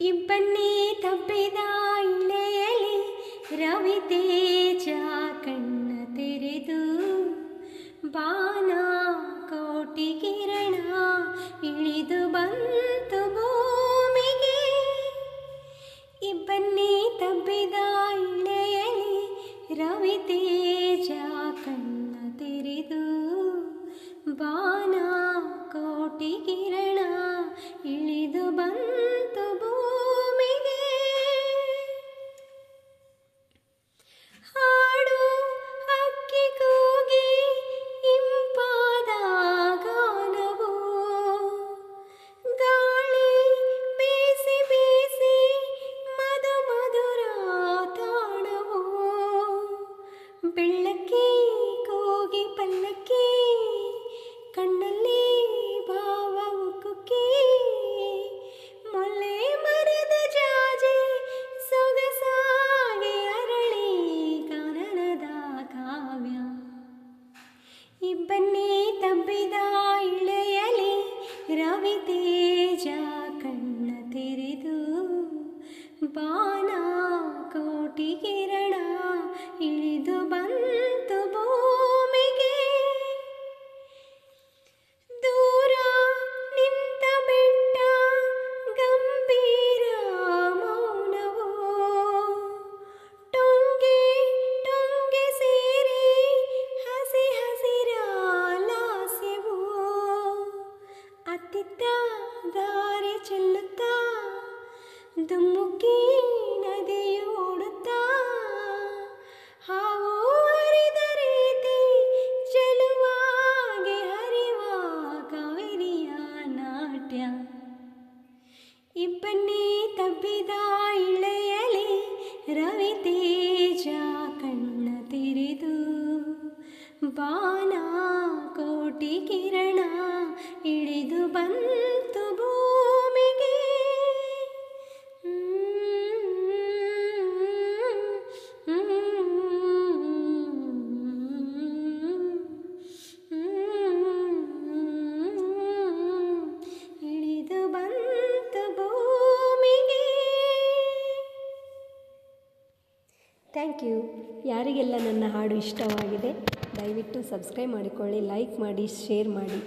ಇಬ್ಬನ್ನಿ ತಬ್ಬಿದ ಇಳೆಯಲಿ ರವಿ ತೇಜ ಕಣ್ಣ ತೆರೆದು ಬಾನ ಕೋಟಿ ಕಿರಣ ಇಳಿದು ಬಂತು ಭೂಮಿಗೆ. ಇಬ್ಬನ್ನೇ ತಬ್ಬಿದ ಇಳೆಯಲಿ ರವಿ ತೇಜ ಕಣ್ಣ ತೆರೆದು ಬಾನ ಕೋಟಿ ಬೆಳ್ಳಕ್ಕಿ ಕೋಗಿ ಪಲ್ಲಕ್ಕೆ, ಕಣ್ಣಲ್ಲಿ ಭಾವ ಉಕ್ಕುಕ್ಕೆ, ಮೊಲೆ ಮರದ ಜಾಜೆ ಸೊಗಸಾಗೆ ಅರಳಿ ಕಾನನದ ಕಾವ್ಯ. ಇಬ್ಬನ್ನಿ ತಬ್ಬಿದ ಇಳೆಯಲಿ ರವಿ ತೇಜ ಕಣ್ಣ ತೆರೆದು, ಬಾನ ಕೋಟಿ ದುಮ್ಮುಕ್ಕಿ ನದಿಯೋಡುತ್ತಾ, ಹಾವು ಹರಿದ ರೀತಿ ಚೆಲುವಾಗಿ ಹರಿವ ಕಾವೇರಿಯ ನಾಟ್ಯ. ಇಬ್ಬನ್ನಿ ತಬ್ಬಿದ ಇಳೆಯಲಿ ರವಿ ತೇಜ ಕಣ್ಣ ತೆರೆದು, ಬಾನ ಕೋಟಿ ಕಿರಣ ಇಳಿದು ಬಂತು ಥ್ಯಾಂಕ್ ಯು ಯಾರಿಗೆಲ್ಲ ನನ್ನ ಹಾಡು ಇಷ್ಟವಾಗಿದೆ ದಯವಿಟ್ಟು ಸಬ್ಸ್ಕ್ರೈಬ್ ಮಾಡಿಕೊಳ್ಳಿ ಲೈಕ್ ಮಾಡಿ ಶೇರ್ ಮಾಡಿ.